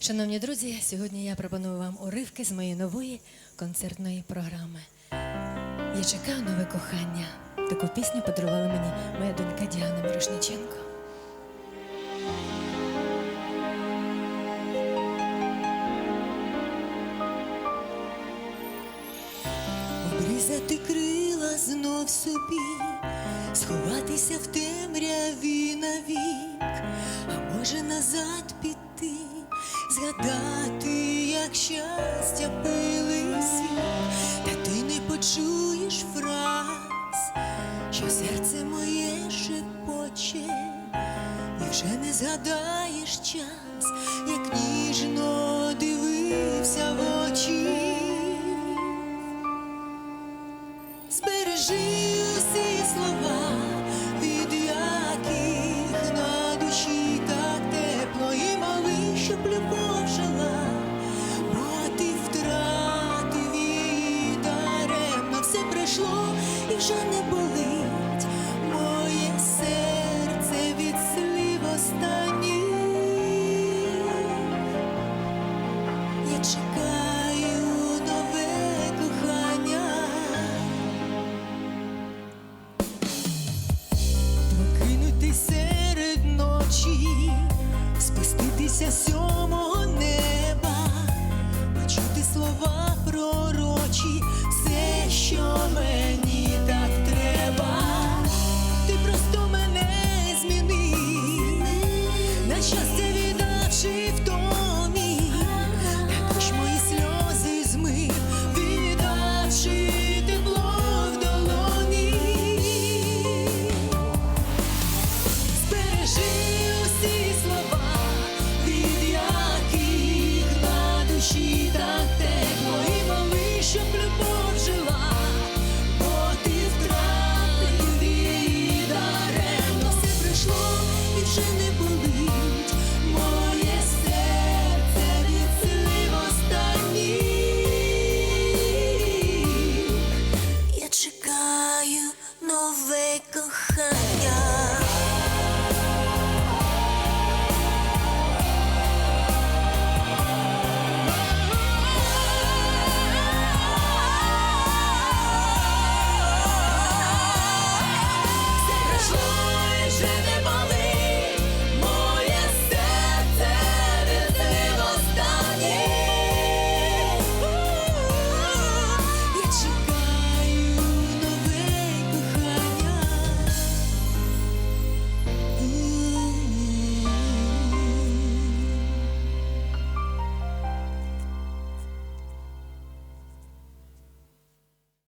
Шановні друзі, сьогодні я пропоную вам уривки з моєї нової концертної програми. Я чекаю нове кохання. Таку пісню подарувала мені моя донька Діана Мірошниченко. Обрізати крила знов собі, сховатися в темряві навік, а може назад піти, згадати, як щастя пили світ, та ти не почуєш фраз, що серце моє шепоче, і вже не згадаєш час, як ніжно дивився в очі. Збережи усі слова, вже не болить моє серце від слів останніх. Я чекаю Скажи слова, від яких на душі так тепло. І мови, щоб любов